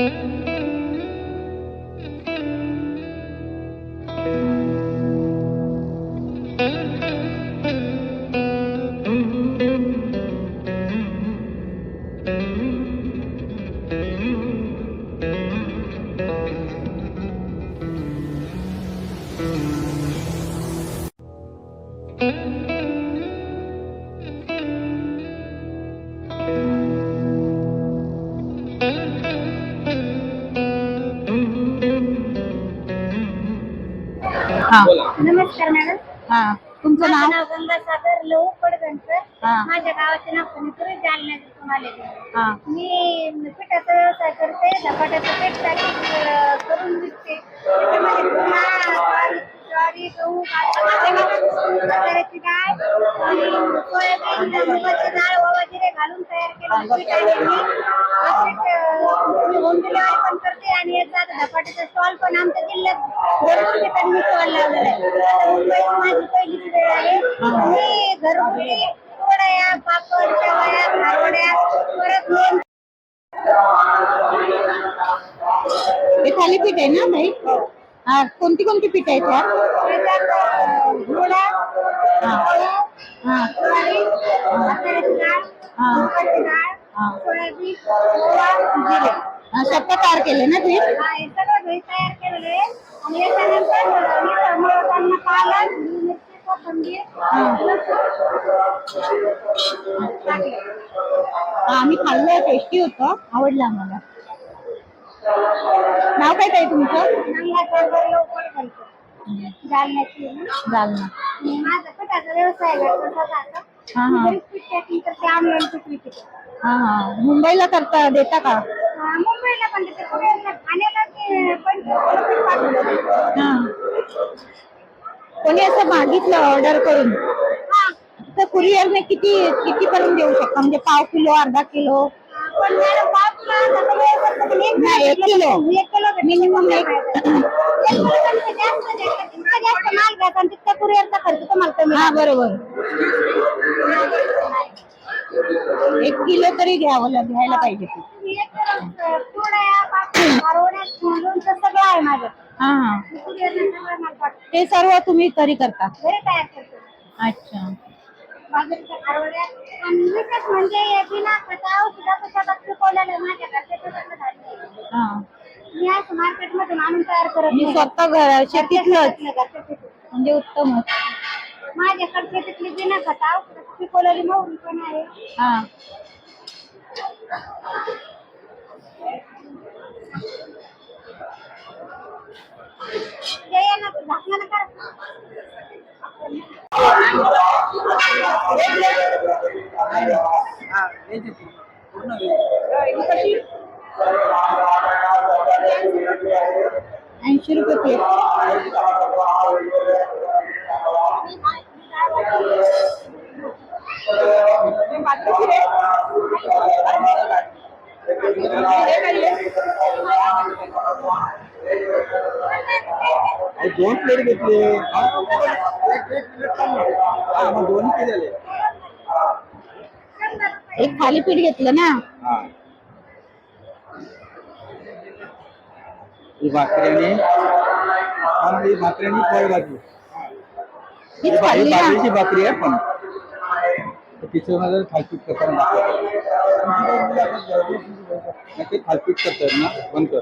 Mm-hmm. हा. नमस्कार madam. हा. तुमचं माझं नाव? नाव गंगासागर लहू पडगणकर हा. माझ्या गावाचे नाव पुणेपुरी जालन्यातून आलेले हा. मी पिठाचा व्यवसाय करते धपाट्याचं पीठ पॅकिंग अं, करून विकते. त्याच्यामध्ये पुन्हा ज्वारी- ज्वारी गहू हरभऱ्याची डाळ आणि सोयाबीन मुगाची डाळ ओवा जिरे घालून तयार केलेलं पीठ आहे मी हे पीठ अं, मी होम डिलिव्हरी पण करते आणि याचा धपाट्याचा स्टॉल पण आमच्या जिल्ह्यात भरपूर ठिकाणी मी स्टॉल लावलेला आहे मुंबईत माझी पहिलीच वेळ आहे. मी घरगुती वड्या पापड शेवया खारवड्या परत लोण हे थालीपीठ आहे ना ताई हा. कोणती कोणती पीठ आहे त्यात घोडा डाळ. सोयाबीन स्वतः तयार केले ना तुम्ही सगळं घरी तयार केलेलं आहे. आणि याच्यानंतर मी मळताना पालक मिरची कोथिंबीर टाकले आम्ही खाल्लं टेस्टी होतं. आवडलं आम्हाला. नाव काय ताई तुमचं? नंगाचं लवकर घालतो जालन्याची आहे ना. जालना. माझा पिठाचा व्यवसाय आहे स्वतःचा. हा, हा. घरीच पीठ packing करते ऑनलाईन पीठ विकते. हा हा. मुंबईला करता देता का? मुंबईला पण देते पुण्याला ठाण्याला ते पंचवीस पीठ पाठवलं हा. कोणी असं मागितलं ऑर्डर करून? हा. तर कुरिअरने किती किती पर्यंत देऊ शकता? म्हणजे पाव किलो अर्धा किलो? पण मॅडम एक नाही, एक किलो. एक किलो मिनिमम एक एक किलो पेक्षा जास्त द्यायचं. जितका जास्त माल घ्यायचा आणि तितका कुरिअरचा खर्च तुम्हाला कमी हा बरोबर. एक किलो तरी घ्यावं लाग- घ्यायला पाहिजे. ते. सगळं आहे माझं हा. हा ते सर्व तुम्ही घरी करता. अच्छा. म्हणजे बिना खता औषधाचं शेतात पिकवलेलं आहे माझ्या घरच्या शेतातलं धान्य आहे. हा. मी असं मार्केटमधून आणून तयार करत मी. स्वतः घर शेतीतलंच. म्हणजे उत्तमच. माझ्याकडे शेतीतली बिना खता औषधाचं पिकवलेली मोहरी पण आहे. हा. ऐंशी रुपये प्लेट दोन प्लेट घेतले. हा, दोन किती झाले एक थालीपीठ घेतलं ना? भाकऱ्याने हा, ही भाकऱ्याने ही खाल्ली ना? बाजरीची भाकरी आहे पण. तिचं मला थालपीठ करताना दाखवतो. ते थालपीठ करतात ना बंद कर.